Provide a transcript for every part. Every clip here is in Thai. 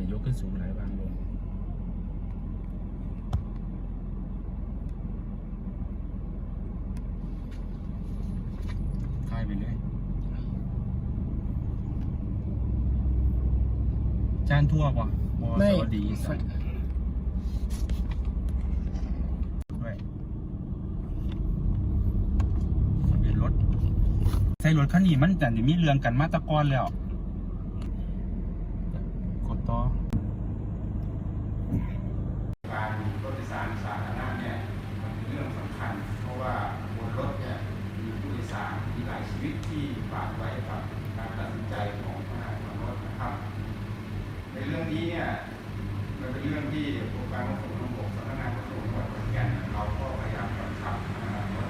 อย่ายกขึ้นสูงหลายวางลงทายไปเลยจานทั่วป่ะบอไม่สวัสดีอีสัตว์ด้วยทะเบียนรถใส่รถคันนี้มันแต่จะมีเรื่องกันมาแตะกอนแล้ว กดต่อ การรถโดยสารสาธารณะเนี่ยมันเป็นเรื่องสำคัญ เพราะว่าบนรถเนี่ยมีผู้โดยสารมีหลายชีวิตที่ฝากไว้กับการตัดสินใจของพนักงานรถนะครับ ในเรื่องนี้เนี่ยมันเป็นเรื่องที่โครงการขนส่งทางบกสำนักงานขนส่งจังหวัดขอนแก่นเราก็พยายามกำชับพนักงานรถ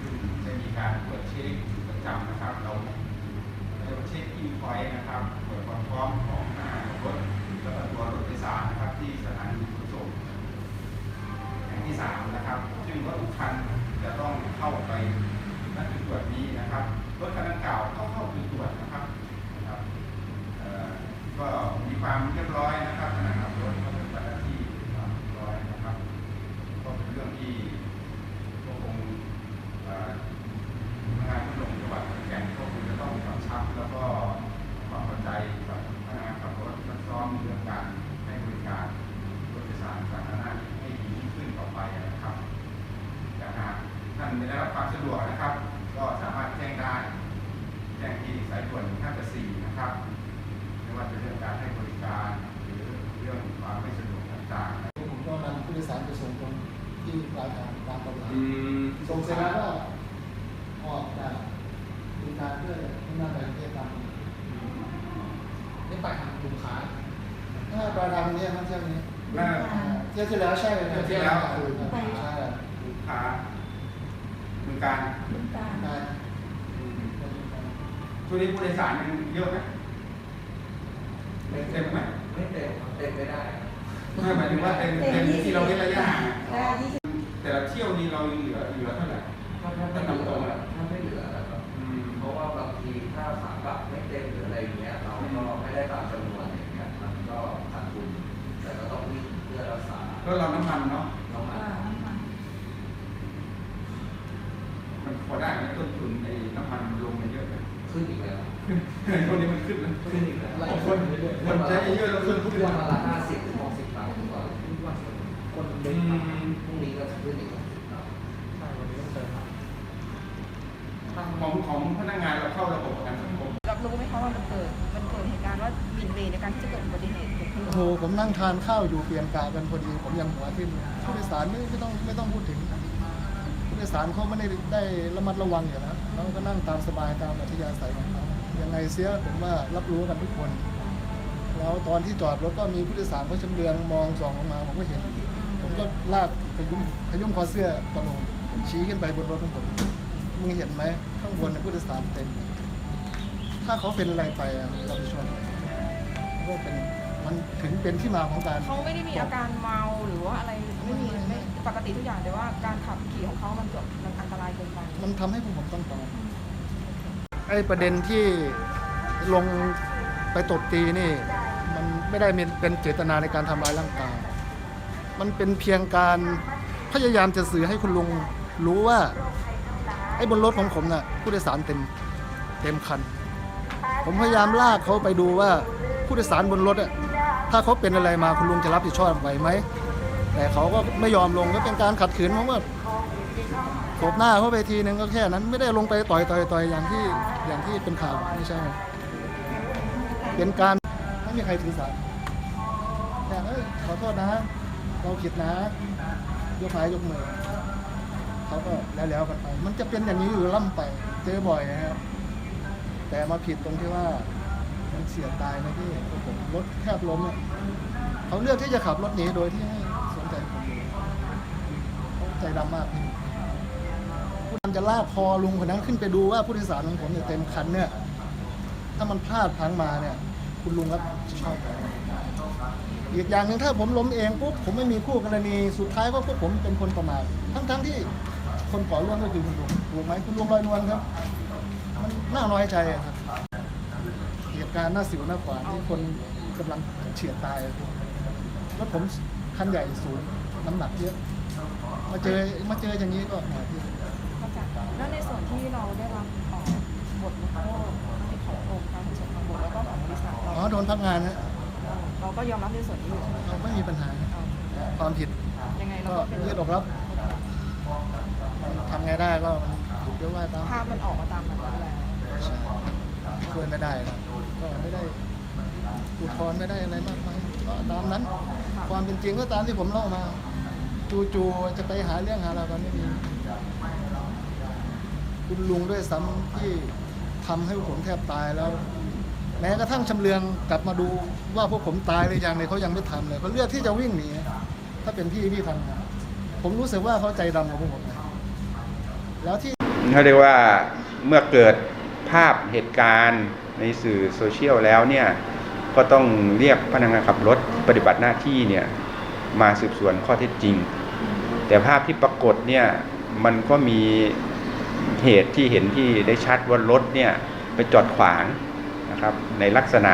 ซึ่งจะมีการตรวจเช็คอยู่ประจำนะครับ เราเรียกว่าเช็คอินพอยต์นะครับตรวจความพร้อมของพนักงานรถแล้วก็ตัวรถโดยสารนะครับที่สถานีขนส่ง แห่งที่สามนะครับ ซึ่งรถทุกคันจะต้องเข้าไปณจุดตรวจนี้นะครับ รถคันดังกล่าวเข้าเข้าจุดตรวจนะครับนะครับเอ่อก็มีความ เรียบร้อยนะครับขณะขับรถก็เป็นปฏิบัติที่ความเรียบร้อยนะครับ ก็เป็นเรื่องที่ก็คงเอ่อพนักงานขนส่งจังหวัดขอนแก่นก็คงจะต้องกำชับแล้วก็ความเข้าใจกับพนักงานขับรถซักซ้อมเรื่องการให้บริการ รถโดยสารสาธารณะให้ดียิ่งขึ้นต่อไปนะครับแต่หากท่านไม่ได้รับความสะดวกนะครับ ก็สามารถแจ้งได้ แจ้งที่สายด่วน154นะครับ ไม่ว่าจะเรื่องการให้บริการ หรือเรื่องความไม่สะดวกต่างๆ ผมก็นำผู้โดยสารไปส่งตรงที่ปลายทางตามกำลัง อืม ส่งเสร็จแล้วก็ออกจากบริการเพื่อมุ่งหน้าไปกรุงเทพตามนี่ไปทางลุงค้าถ้าปลายทางนี้มันเที่ยวนี้หน้าเที่ยวที่แล้วใช่ไหมเที่ยวที่แล้วคือใช่ลูกค้ามือการได้ช่วงนี้ผู้โดยสารยังเยอะไหมเต็มไหมไม่เต็มเต็มไม่ได้ไม่หมายถึงว่าเต็มเต็มที่เราเว้นระยะห่างแต่ละเที่ยวนี้เรายังเหลือเหลือเท่าไหร่ถ้าถ้าไม่เหลือถ้ บางทีถ้าขากลับไม่เต็มหรืออะไรอย่างเงี้ยเราก็ไม่ได้ตามจำนวนอย่างเงี้ยมันก็ขาดทุนแต่ก็ต้องวิ่งเพื่อรักษาก็เราน้ำมันเนาะน้องมันอ่าน้ำมันมันพอได้ไหมต้นทุนไอ้น้ำมันลงมาเยอะเลยขึ้นอีกแล้วช่วงนี้มันขึ้นแล้วขึ้นอีกแล้วคนคนใช้เยอะแล้วขึ้นทุกขึ้นวันมาละห้าสิบถึงหกสิบตังค์ทุกวันคนอืเล็กมพรุ่งนี้ก็จะขึ้นอีกหกสิบตังค์ ใช่วันนี้ต้องเติม ของของพนักงานเราเข้าระบบประกันสังคมรับรู้ไหมคะว่ามันเกิดมันเกิดเหตุการณ์ว่าหมิ่นเวย์ในการที่จะเกิดอุบัติเหตุเกิดขึ้นโอ้โหผมนั่งทานข้าวอยู่เปลี่ยนกากันพอดีผมยังหัวทิ่มเลยผู้โดยสารไม่ไม่ต้องไม่ต้องพูดถึงผู้โดยสารเขาไม่ได้ได้ระมัดระวังอยู่แล้วเขาก็นั่งตามสบายตามอัธยาศัยของเขายังไงเสียผมว่ารับรู้กันทุกคน แล้วตอนที่จอดรถก็มีผู้โดยสารเขาชำเลืองมองส่องลงมาผมก็เห็น ผมก็ลากขยุ่มขยุ่มคอเสื้อตะลงชี้ขึ้นไปบนรถของผม มึงเห็นไหมข้างบนเนยผู้โดยสารเต็ม ถ้าเขาเป็นอะไรไปอะเราไปชนก็เป็นมันถึงเป็นที่มาของการ เขาไม่ได้มีอาการเมาหรือว่าอะไรไม่มีไม่ปกติทุกอย่างแต่ว่าการขับขี่ของเขามันเกิดมันอันตรายเกินไปมันทำให้พวกผมต้องตอบไอ้ประเด็นที่ลงไปตบตีนี่ มันไม่ได้เป็นเป็นเจตนาในการทำร้ายร่างกาย มันเป็นเพียงการพยายามจะสื่อให้คุณลุงรู้ว่าไอ้บนรถของผมน่ะผู้โดยสารเต็มเต็มคัน ผมพยายามลากเขาไปดูว่าผู้โดยสารบนรถอะถ้าเขาเป็นอะไรมาคุณลุงจะรับผิดชอบไหวไหมแต่เขาก็ไม่ยอมลงก็เป็นการขัดขืนผมว่าตบหน้าเขาไปทีนึงก็แค่นั้น ไม่ได้ลงไปต่อยต่อยต่อยอย่างที่อย่างที่เป็นข่าวไม่ใช่ เป็นการไม่มีใครถือสาแค่เอ้ยขอโทษนะ เราผิดนะ ยกไม้ยกมือ เขาก็แล้วแล้วกันไป มันจะเป็นอย่างนี้อยู่ล่ำไป เจอบ่อยนะครับ แต่มาผิดตรงที่ว่า มันเสียตายนะพี่โอ้โหรถแทบล้มเนี่ยเขาเลือกที่จะขับรถหนีโดยที่ไม่สนใจผมเลยเขาใจดำมากพี่ผู้นำจะลากคอลุงคนนั้นขึ้นไปดูว่าผู้โดยสารของผมเนี่ยเต็มคันเนี่ย ถ้ามันพลาดพังมาเนี่ย คุณลุงรับผิดชอบอีกอย่างหนึ่งถ้าผมล้มเองปุ๊บผมไม่มีคู่กรณีสุดท้ายก็พวกผมเป็นคนประมาททั้งทั้งๆที่ คนก่อเรื่องก็คือคุณลุงถูกไหมคุณลุงลอยนวลครับ มันน่าน้อยใจอะครับเหตุการณ์หน้าสิวหน้าขวานที่คนกำลังเฉียดตายรถผมคันใหญ่สูงน้ำหนักเยอะมาเจอมาเจออย่างนี้ก็หาที่เข้าใจแล้วในส่วนที่เราได้รับเอ่อบทลงโทษทั้งของกรมการขนส่งทางบกแล้วก็ของบริษัทเราอ๋อโดนพักงานนะเราก็ยอมรับในส่วนนี้อยู่ใช่ไหมเราไม่มีปัญหาเอาความผิดยังไงเราก็ก็เป็นยืดอกรับ ทำไงได้ก็ถูกเรียกว่าตามภาพมันออกมาตามนั้นแล้วใช่ช่วยไม่ได้นะก็ไม่ได้อุทธรณ์ไม่ได้อะไรมากมายก็ตามนั้น ความเป็นจริงก็ตามที่ผมเล่ามา จู่ๆจะไปหาเรื่องหาเราวกันไม่มีคุณลุงด้วยซ้ำที่ทำให้พวกผมแทบตายแล้ว แม้กระทั่งชำเลืองกลับมาดูว่าพวกผมตายหรือยังเนี่ยเขายังไม่ทำเลยเขาเลือกที่จะวิ่งหนีถ้าเป็นพี่พี่ทำนะผมรู้สึกว่าเขาใจดำกับพวกผมนะ แล้วที่เขาเรียกว่าเมื่อเกิดภาพเหตุการณ์ในสื่อโซเชียลแล้วเนี่ยก็ต้องเรียกพนักงานขับรถปฏิบัติหน้าที่เนี่ยมาสืบสวนข้อเท็จจริง แต่ภาพที่ปรากฏเนี่ยมันก็มีเหตุที่เห็นที่ได้ชัดว่ารถเนี่ยไปจอดขวางนะครับในลักษณะ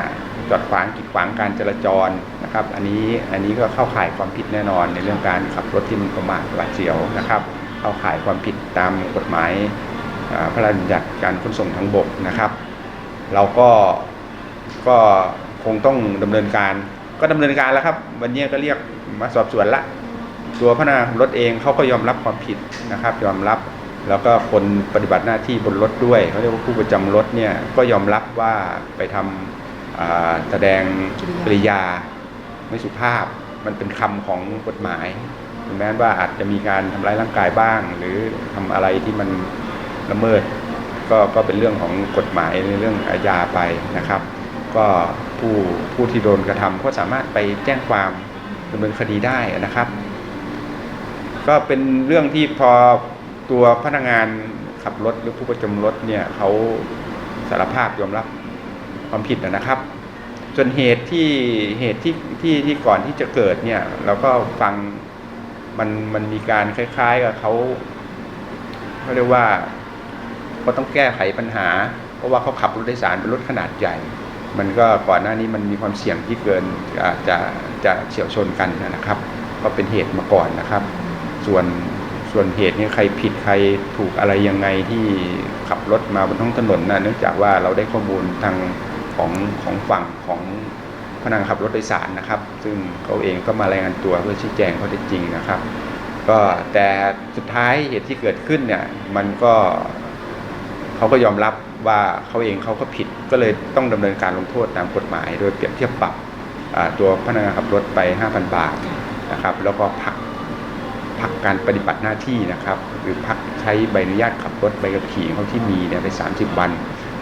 จอดขวางกีดขวางการจราจรนะครับ อันนี้อันนี้ก็เข้าข่ายความผิดแน่นอนในเรื่องการขับรถที่มันประมาทหวาดเสียวนะครับ เข้าข่ายความผิดตามกฎหมายพระราชบัญญัติการขนส่งทางบกนะครับ เราก็ก็คงต้องดำเนินการก็ดำเนินการแล้วครับ วันนี้ก็เรียกมาสอบสวนละ ตัวพนักงานรถเองเขาก็ยอมรับความผิดนะครับ ยอมรับแล้วก็คนปฏิบัติหน้าที่บนรถด้วยเขาเรียกว่าผู้ประจำรถเนี่ยก็ยอมรับว่าไปทำอ่าแสดงกริยาไม่สุภาพมันเป็นคำของกฎหมาย แม้ว่าอาจจะมีการทำร้ายร่างกายบ้าง หรือทำอะไรที่มันละเมิด ก็ก็เป็นเรื่องของกฎหมายในเรื่องอาญาไปนะครับ ก็ผู้ผู้ที่โดนกระทำก็สามารถไปแจ้งความดำเนินคดีได้นะครับ ก็เป็นเรื่องที่พอตัวพนักงานขับรถหรือผู้ประจำรถเนี่ยเขาสารภาพยอมรับความผิดนะครับส่วนเหตุที่เหตุที่ที่ที่ก่อนที่จะเกิดเนี่ยเราก็ฟัง มันมันมีการคล้ายๆกับเขาเขาเรียกว่าก็ต้องแก้ไขปัญหา เพราะว่าเขาขับรถโดยสารเป็นรถขนาดใหญ่ มันก็ก่อนหน้านี้มันมีความเสี่ยงที่เกินอาจจะจะเฉียวชนกันนะครับ ก็เป็นเหตุมาก่อนนะครับ ส่วนส่วนเหตุนี้ใครผิดใครถูกอะไรยังไงที่ขับรถมาบนท้องถนนนะเนื่องจากว่าเราได้ข้อมูลทางของของฝั่งของ พนักงานขับรถโดยสารนะครับ ซึ่งเขาเองก็มารายงานตัวเพื่อชี้แจงข้อเท็จจริงนะครับ ก็แต่สุดท้ายเหตุที่เกิดขึ้นเนี่ยมันก็เขาก็ยอมรับว่าเขาเองเขาก็ผิดก็เลยต้องดำเนินการลงโทษตามกฎหมาย โดยเปรียบเทียบปรับตัวพนักงานขับรถไป 5,000 บาทนะครับ แล้วก็พักพักการปฏิบัติหน้าที่นะครับ หรือพักใช้ใบอนุญาตขับรถใบขับขี่เขาที่มีเนี่ยไป 30 วัน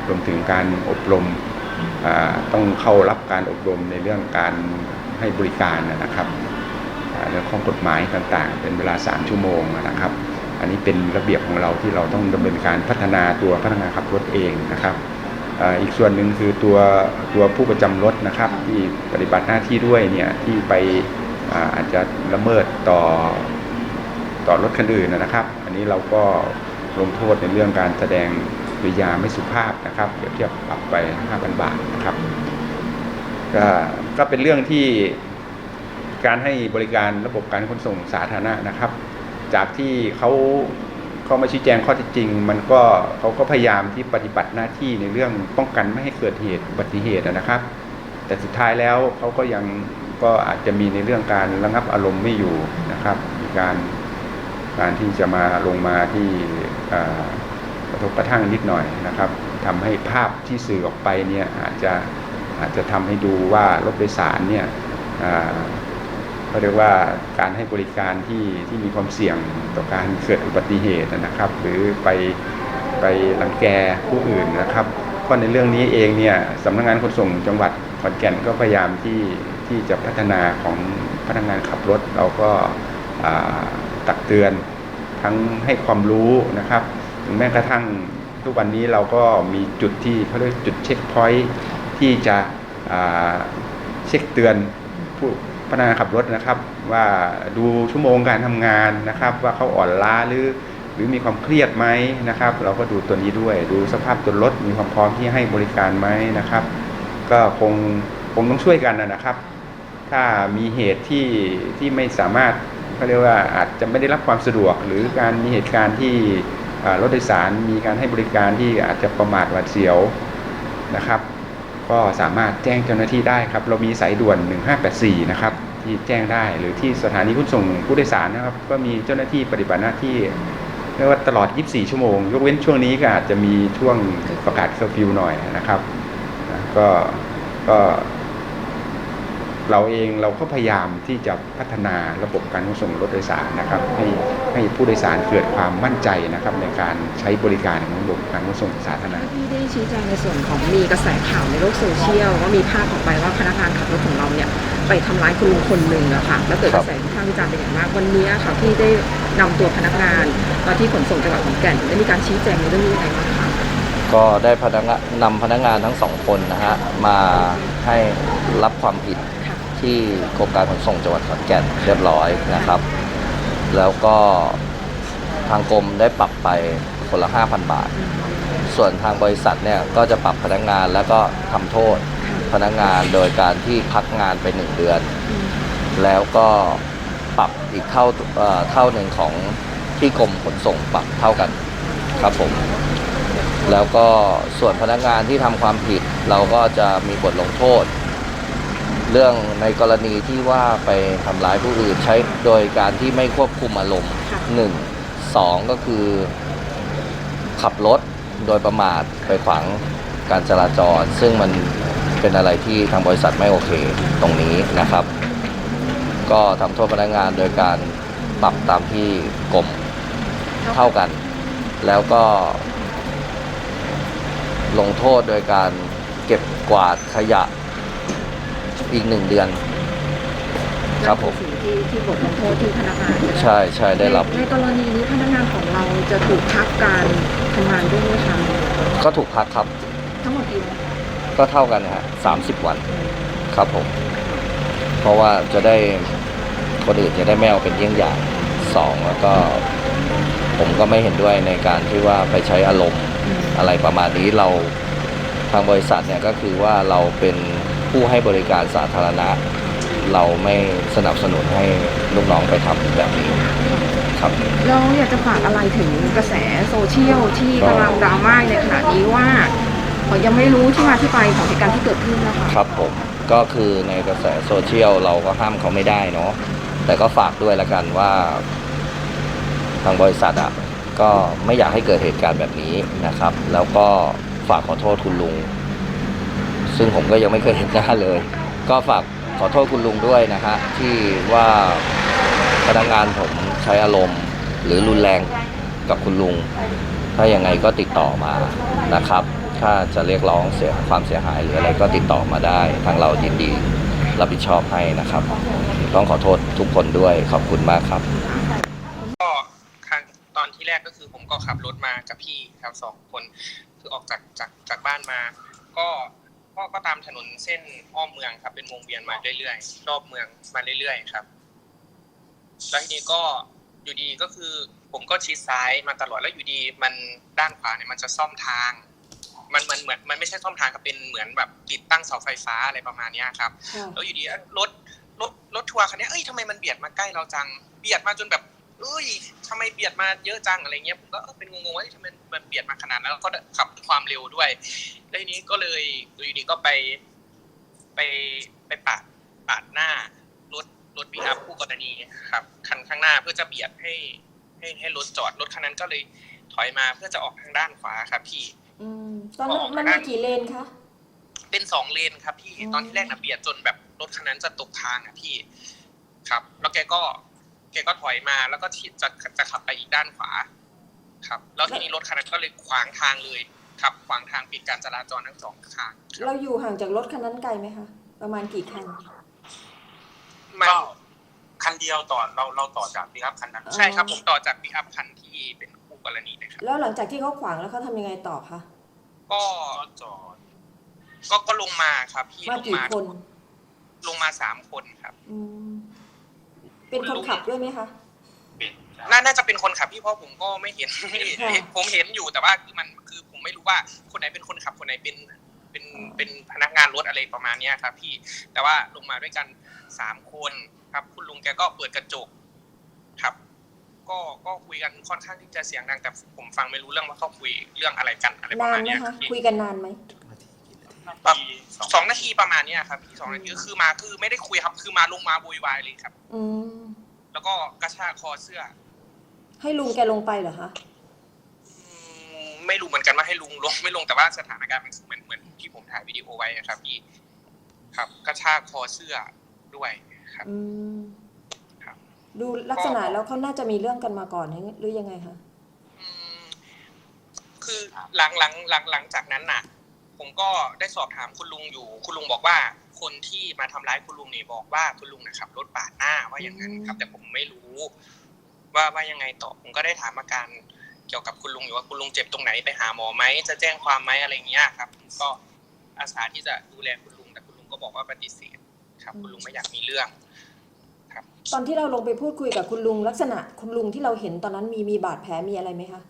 รวมถึงการอบรม ต้องเข้ารับการอบรมในเรื่องการให้บริการนะครับเรื่องข้อกฎหมายต่างๆ เป็นเวลา 3 ชั่วโมงนะครับ อันนี้เป็นระเบียบของเราที่เราต้องดำเนินการพัฒนาตัวพนักงานขับรถเองนะครับอีกส่วนหนึ่งคือตัวตัวผู้ประจำรถนะครับ ที่ปฏิบัติหน้าที่ด้วยเนี่ยที่ไปอาจจะละเมิดต่อต่อรถคันอื่นนะครับ อันนี้เราก็ลงโทษในเรื่องการแสดง ริยาไม่สุภาพนะครับเปรียบเทียบปรับไป 5,000 บาทนะครับก็ก็เป็นเรื่องที่การให้บริการระบบการขนส่งสาธารณะนะครับ จากที่เขาเขามาชี้แจงข้อเท็จจริง มันก็เขาก็พยายามที่ปฏิบัติหน้าที่ในเรื่องป้องกันไม่ให้เกิดเหตุอุบัติเหตุนะครับ แต่สุดท้ายแล้วเขาก็ยังก็อาจจะมีในเรื่องการระงับอารมณ์ไม่อยู่นะครับ มีการการที่จะมาลงมาที่อ่อก ระทบกระทั่งนิดหน่อยนะครับทำให้ภาพที่สื่อออกไปเนี่ยอาจจะอาจจะทำให้ดูว่ารถโดยสารเนี่ยเขาเรียกว่าการให้บริการที่ที่มีความเสี่ยงต่อการเกิดอุบัติเหตุนะครับ หรือไปไปรังแกผู้อื่นนะครับก็ในเรื่องนี้เองเนี่ยสำนักงานขนส่งจังหวัดขอนแก่นก็พยายามที่ที่จะพัฒนาของพนักงานขับรถเราก็ตักเตือนทั้งให้ความรู้นะครับ แม้กระทั่งทุกวันนี้เราก็มีจุดที่เขาเรียกจุดเช็คพอยท์ที่จะเช็คเตือนผู้พนักงานขับรถนะครับ ว่าดูชั่วโมงการทำงานนะครับ ว่าเขาอ่อนล้าหรือหรือมีความเครียดไหมนะครับ เราก็ดูตัวนี้ด้วย ดูสภาพตัวรถมีความพร้อมที่ให้บริการไหมนะครับ ก็คงคงต้องช่วยกันนะครับ ถ้ามีเหตุที่ที่ไม่สามารถเขาเรียกว่าอาจจะไม่ได้รับความสะดวก หรือการมีเหตุการณ์ที่ รถโดยสารมีการให้บริการที่อาจจะประมาทหวาดเสียวนะครับ ก็สามารถแจ้งเจ้าหน้าที่ได้ครับ เรามีสายด่วน 1584 นะครับ ที่แจ้งได้หรือที่สถานีขนส่งผู้โดยสารนะครับ ก็มีเจ้าหน้าที่ปฏิบัติหน้าที่เรียกว่าตลอด 24 ชั่วโมง ยกเว้นช่วงนี้ก็อาจจะมีช่วงประกาศเคอร์ฟิวหน่อยนะครับ ก็ก็ เราเองเราก็พยายามที่จะพัฒนาระบบการขนส่งรถโดยสารนะครับ ให้ให้ผู้โดยสารเกิดความมั่นใจนะครับในการใช้บริการของระบบการขนส่งสาธารณะพี่ได้ชี้แจงในส่วนของมีกระแสข่าวในโลกโซเชียลว่ามีภาพออกไปว่าพนักงานขับรถของเราเนี่ยไปทำร้ายคุณลุงคนหนึ่งอะค่ะแล้วเกิดกระแสวิพากษ์วิจารณ์เป็นอย่างมากวันนี้ค่ะพี่ได้นำตัวพนักงานมาที่ขนส่งจังหวัดขอนแก่นได้มีการชี้แจงในเรื่องนี้ยังไงบ้างคะก็ได้พนักงานนำพนักงานทั้งสองคนนะฮะมาให้รับความผิดค่ะ ที่กรมการขนส่งจังหวัดขอนแก่นเรียบร้อยนะครับ แล้วก็ทางกรมได้ปรับไปคนละ 5,000 บาท ส่วนทางบริษัทเนี่ยก็จะปรับพนักงานแล้วก็ทำโทษพนักงานโดยการที่พักงานไป 1 เดือน แล้วก็ปรับอีกเท่าเออเท่าหนึ่งของที่กรมขนส่งปรับเท่ากันครับผม แล้วก็ส่วนพนักงานที่ทำความผิดเราก็จะมีบทลงโทษ เรื่องในกรณีที่ว่าไปทำร้ายผู้อื่นใช้โดยการที่ไม่ควบคุมอารมณ์ค่ะ หนึ่งสองก็คือ ขับรถโดยประมาทไปขวางการจราจร ซึ่งมันเป็นอะไรที่ทางบริษัทไม่โอเคตรงนี้นะครับ ก็ทำโทษพนักงานโดยการปรับตามที่กรม เท่ากัน แล้วก็ ลงโทษโดยการเก็บกวาดขยะ อีกหนึ่งเดือน ครับผม นั่นอสิ่งที่ที่บทลงโทษที่พนักงานจะได้ใช่ใช่ได้รับในในกรณีนี้พนักงานของเราจะถูกพักการทำงานด้วยไหมคะก็ถูกพักครับ ทั้งหมดกี่วันคะก็เท่ากันนะฮะสามสิบวันครับผม เพราะว่าจะได้คนอื่นจะได้ไม่เอาเป็นเยี่ยงอย่างสองแล้วก็ ผมก็ไม่เห็นด้วยในการที่ว่าไปใช้อารมณ์ อะไรประมาณนี้เราทางบริษัทเนี่ยก็คือว่าเราเป็น ผู้ให้บริการสาธารณะ เราไม่สนับสนุนให้ลูกน้องไปทำแบบนี้ครับเราอยากจะฝากอะไรถึงกระแสโซเชียลที่กำลังดราม่าในขณะนี้ว่าเขายังไม่รู้ที่มาที่ไปของเหตุการณ์ที่เกิดขึ้นนะคะ ครับผมก็คือในกระแสโซเชียลเราก็ห้ามเขาไม่ได้เนาะแต่ก็ฝากด้วยละกันว่า ทางบริษัทอะก็ไม่อยากให้เกิดเหตุการณ์แบบนี้นะครับ แล้วก็ฝากขอโทษคุณลุง ซึ่งผมก็ยังไม่เคยเห็นหน้าเลย ก็ฝากขอโทษคุณลุงด้วยนะฮะที่ว่าพนักงานผมใช้อารมณ์ หรือรุนแรงกับคุณลุง ถ้ายังไงก็ติดต่อมานะครับ ถ้าจะเรียกร้องเสียความเสียหายหรืออะไรก็ติดต่อมาได้ ทางเรายินดีรับผิดชอบให้นะครับ ต้องขอโทษทุกคนด้วยขอบคุณมากครับ ก็ครั้งตอนที่แรกก็คือผมก็ขับรถมากับพี่ครับสองคน คือออกจากจากจากบ้านมา ก็ ก็ก็ตามถนนเส้นอ้อมเมืองครับ เป็นวงเวียนมาเรื่อยๆรอบเมืองมาเรื่อยๆครับแล้วทีนี้ก็อยู่ดีก็คือ ผมก็ชิดซ้ายมาตลอดแล้วอยู่ดีมันด้านขวาเนี่ยมันจะซ่อมทาง มันมันเหมือนมันไม่ใช่ซ่อมทางครับเป็นเหมือนแบบติดตั้งเสาไฟฟ้าอะไรประมาณเนี้ยครับแล้วอยู่ดีเอ้ยรถรถรถทัวร์คันเนี้ยเอ้ยทำไมมันเบียดมาใกล้เราจังเบียดมาจนแบบ เอ้ยทำไมเบียดมาเยอะจังอะไรเงี้ยผมก็เออเป็นงงๆว่าเอ้ยทำไมมันเบียดมาขนาดนั้นแล้วก็ขับความเร็วด้วยแล้วทีนี้ก็เลยอยู่ดีก็ไป ไปไปปาดปาดหน้ารถรถบีอัพคู่กรณีครับ คันข้างหน้าเพื่อจะเบียดให้ ให้ให้รถจอดรถคันนั้นก็เลยถอยมาเพื่อจะออกทางด้านขวาครับ พี่อืมตอนนั้นมันมีกี่เลนคะเป็นสองเลนครับ พี่อืมตอนที่แรกนะเบียดจนแบบรถคันนั้นจะตกทางอะพี่ ครับ แล้วแกก็ แกก็ถอยมาแล้วก็ที่จะจะขับไปอีกด้านขวา ครับ แล้วทีนี้รถคันนั้นก็เลยขวางทางเลยครับขวางทางปิดการจราจรทั้งสองทางครับเราอยู่ห่างจากรถคันนั้นไกลไหมคะประมาณกี่คันมันก็คันเดียวต่อเราเราต่อจากพี่ครับคันนั้นใช่ครับ ผมต่อจากปิอัพคันที่เป็นคู่กรณีเลยครับแล้วหลังจากที่เขาขวางแล้วเขาทำยังไงต่อคะก็ก็จอดก็ก็ลงมาครับพี่มาลงกี่มาคนลงมาสามคนครับ อืม เป็นคนขับด้วยไหมคะปิดน่าน่าจะเป็นคนขับพี่เพราะผมก็ไม่เห็นค่ะผมเห็นอยู่แต่ว่าคือมันคือผมไม่รู้ว่าคนไหนเป็นคนขับคนไหนเป็นเป็นอ๋อเป็นพนักงานรถอะไรประมาณเนี้ยครับ พี่แต่ว่าลงมาด้วยกันสามคนครับ คุณลุงแกก็เปิดกระจกครับ ก็ก็คุยกันค่อนข้างที่จะเสียงดังแต่ผมฟังไม่รู้เรื่องว่าเขาคุยเรื่องอะไรกันอะไรประนานมาณไหมเนี้ยคคะรับพี่คุยกันนานไหม แบบสองนาทีประมาณเนี้ยครับพี่สองนาทีก็คือมาคือไม่ได้คุยครับ คือมาลงมาโวยวายเลยครับ อืมแล้วก็กระชากคอเสื้อ ให้ลุงแกลงไปเหรอคะอืมไม่รู้เหมือนกันว่าให้ลุงลงไม่ลงแต่ว่าสถานการณ์มันเหมือนเหมือนที่ผมถ่ายวิดีโอไว้อะครับพี่ครับ กระชากคอเสื้อด้วยครับอืมครับดูลักษณะแล้วเขาน่าจะมีเรื่องกันมาก่อนหรือยังไงคะอืมคือหลังหลังหลังหลังจากนั้นน่ะ ผมก็ได้สอบถามคุณลุงอยู่ คุณลุงบอกว่า คนที่มาทำร้ายคุณลุงนี่บอกว่าคุณลุงนะขับรถปาดหน้าว่าอย่างนั้นครับ แต่ผมไม่รู้ ว่าว่ายังไงต่อผมก็ได้ถามอาการเกี่ยวกับคุณลุงอยู่ว่าคุณลุงเจ็บตรงไหนไปหาหมอไหมจะแจ้งความไหมอะไรเงี้ยครับผมก็อาสาที่จะดูแลคุณลุงแต่คุณลุงก็บอกว่าปฏิเสธครับ คุณลุงไม่อยากมีเรื่องครับ ตอนที่เราลงไปพูดคุยกับคุณลุงลักษณะ คุณลุงที่เราเห็นตอนนั้นมีมีบาดแผลมีอะไรไหมคะ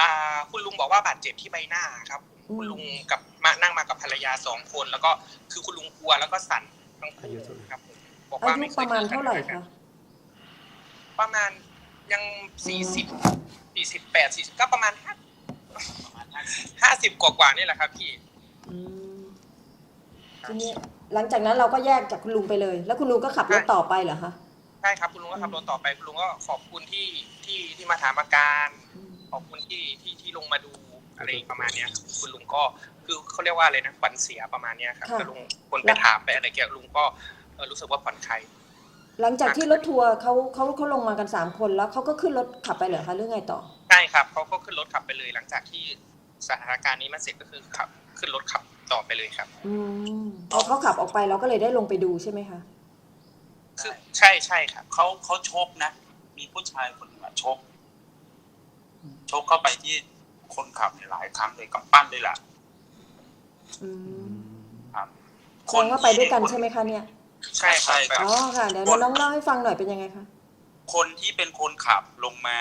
อ่า คุณลุงบอกว่าบาดเจ็บที่ใบหน้าครับอืม คุณลุงกับมานั่งมากับภรรยาสองคน แล้วก็คือคุณลุงกลัวแล้วก็สั่นทั้งคู่ครับผมบอกอาว่ายุไม่เคปยระมาณเท่าไหร่คะประมาณยังสี่สิบสี่สิบแปดสี่สิบก็ประมาณห้าห้าสิบกว่าๆนี่แหละครับพี่อืมทีนี้หลังจากนั้นเราก็แยกจากคุณลุงไปเลย แล้วคุณลุงก็ขับรถต่อไปเหรอคะใช่ครับคุณลุงก็ขับรถต่อไปคุณลุงก็ขอบคุณที่ที่ที่มาถามอาการอืมขอบคุณที่ที่ที่ลงมาดู อะไรประมาณเนี้ยครับคุณลุงก็คือเขาเรียกว่าอะไรนะขวัญเสียประมาณเนี้ยครับค่ะ แต่ลุงคนไปถามไปอะไรเกี่ยวลุงก็เออรู้สึกว่าผ่อนคลายหลังจากที่รถทัวร์เขาเขาเขาลงมากันสามคนแล้วเขาก็ขึ้นรถขับไปเหรอคะหรือไงต่อ ใช่ครับเขาก็ขึ้นรถขับไปเลย หลังจากที่สถานการณ์นี้มันเสร็จก็คือขับขึ้นรถขับต่อไปเลยครับ อืมพอเขาขับออกไปเราก็เลยได้ลงไปดูใช่ไหมคะ คือใช่ใช่ครับ เขาเขาชกนะ มีผู้ชายคนหนึ่งอะชก ชกเข้าไปที่ คนขับเนี่ยหลายครั้งเลยกำปั้นเลยล่ะอืมครับแสดงว่าไปด้วยกันใช่ไหมคะเนี่ยใช่ครับใช่ครับอ๋อค่ะเดี๋ยวเดี๋ยวน้องเล่าให้ฟังหน่อยเป็นยังไงคะคนที่เป็นคนขับลงมา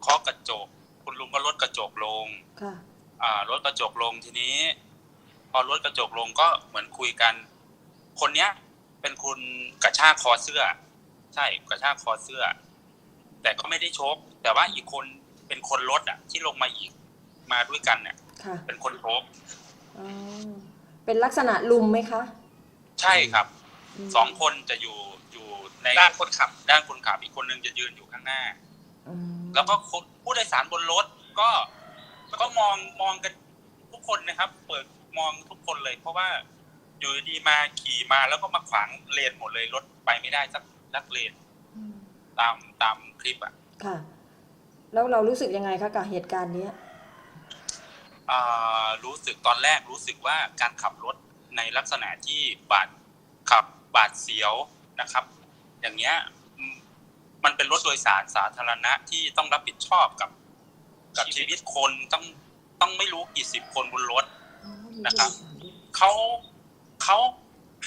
เคาะกระจก คุณลุงก็ลดกระจกลงค่ะอ่าลดกระจกลงทีนี้ พอลดกระจกลงก็เหมือนคุยกัน คนเนี้ย เป็นคุณกระชากคอเสื้อ ใช่กระชากคอเสื้อ แต่ก็ไม่ได้ชก แต่ว่าอีกคน เป็นคนรถอะ ที่ลงมาอีกมาด้วยกันเนี่ยค่ะ เป็นคนชกอ๋อ เป็นลักษณะลุมไหมคะใช่ครับ มสองคนจะอยู่อยู่ในด้านคนขับ ด้านคนขับอีกคนนึงจะยืนอยู่ข้างหน้า อืมแล้วก็คนผู้โดยสารบนรถก็ก็มองมองกันทุกคนนะครับ เปิดมองทุกคนเลย เพราะว่าอยู่ดีๆมาขี่มาแล้วก็มาขวางเลนหมดเลยรถไปไม่ได้สักสักเลนอืมตามตามคลิปอะ ค่ะ แล้วเรารู้สึกยังไงคะกับเหตุการณ์เนี้ยอ่ารู้สึกตอนแรกรู้สึกว่าการขับรถในลักษณะที่บาดขับบาดเสียวนะครับ อย่างเงี้ยอืมมันเป็นรถโดยสารสาธารณะที่ต้องรับผิดชอบกับ กับชีวิตคนต้องต้องไม่รู้กี่สิบคนบนรถอ๋อมีนะครับผู้โดยสารด้วยเขาเขา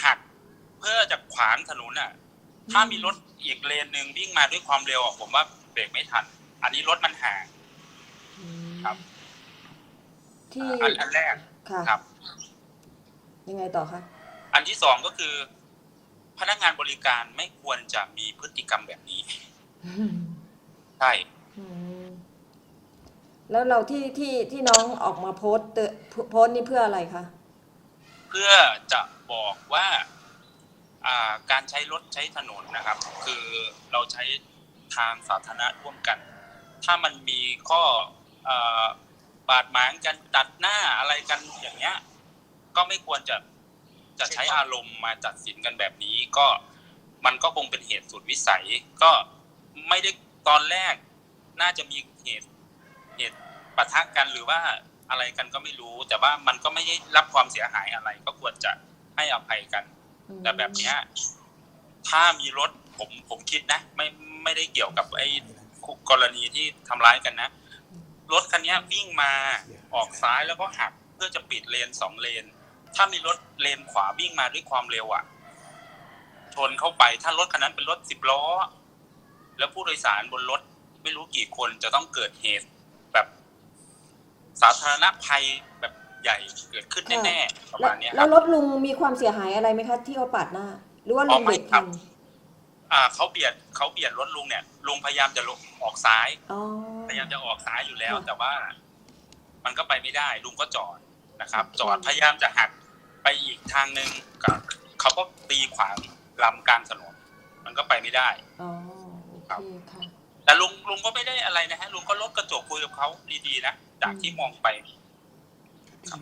หักเพื่อจะขวางถนนอะ ถ้ามีรถอีกเลนหนึ่งวิ่งมาด้วยความเร็วอะผมว่าเบรกไม่ทัน อันนี้รถมันห่างอืมครับ ที่ อันอันแรกค่ะ ครับ ยังไงต่อคะ อันที่สองก็คือ พนักงานบริการไม่ควรจะมีพฤติกรรมแบบนี้อืมใช่อืมแล้วเราที่ที่ที่น้องออกมาโพสต์เตอะโพสต์นี่เพื่ออะไรคะ เพื่อจะบอกว่า อ่าการใช้รถใช้ถนนนะครับ คือเราใช้ทางสาธารณะร่วมกัน ถ้ามันมีข้ออ่าบาดหมางกันตัดหน้าอะไรกันอย่างเงี้ย ก็ไม่ควรจะจะใช้อารมณ์มาตัดสินกันแบบนี้ ก็มันก็คงเป็นเหตุสุดวิสัย ก็ไม่ได้ตอนแรก น่าจะมีเหตุเหตุปะทะกันหรือว่าอะไรกันก็ไม่รู้ แต่ว่ามันก็ไม่ได้รับความเสียหายอะไร ก็ควรจะให้อภัยกันอืมแต่แบบเนี้ยถ้ามีรถผมผมคิดนะ ไม่ไม่ได้เกี่ยวกับไอ้ กรณีที่ทำร้ายกันนะ รถคันเนี้ยวิ่งมาออกซ้ายแล้วก็หักเพื่อจะปิดเลนสองเลน ถ้ามีรถเลนขวาวิ่งมาด้วยความเร็วอะ ชนเข้าไปถ้ารถคันนั้นเป็นรถสิบล้อ แล้วผู้โดยสารบนรถไม่รู้กี่คนจะต้องเกิดเหตุแบบสาธารณภัยแบบใหญ่เกิดขึ้นแน่ๆประแล้วมาณเนี้ยคแล้รัวบรถลุงมีความเสียหายอะไรไหมคะที่เขาปาดหน้า หรือว่าอ๋ลุองไม่เบรกครัทับน อ่าเขาเบียดเขาเบียดรถลุงเนี่ยลุงพยายามจะลงออกซ้ายอ๋อพยายามจะออกซ้ายอยู่แล้วค่ะแต่ว่า มันก็ไปไม่ได้ ลุงก็จอดนะครับอืมจอดพยายามจะหักไปอีกทางหนึ่งกับเขาก็ตีขวางลำกลางถนนมันก็ไปไม่ได้อ๋อโอเคค่ะแต่ลุงลุงก็ไม่ได้อะไรนะฮะลุงก็ลดกระจกคุยกับเขาดีๆนะจากที่มองไปที่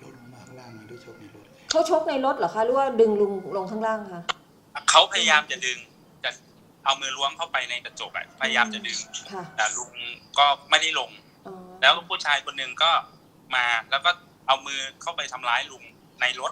รถมาข้างล่างด้วยชกในรถเขาชกในรถเหรอคะหรือว่าดึงลุงลงข้างล่างคะเขาพยายามจะดึงจะ เอามือล้วงเข้าไปในกระจกอะพยายามจะดึง ค่ะแต่ลุงก็ไม่ได้ลง อ๋อแล้วผู้ชายคนหนึ่งก็มาแล้วก็เอามือเข้าไปทำร้ายลุงในรถ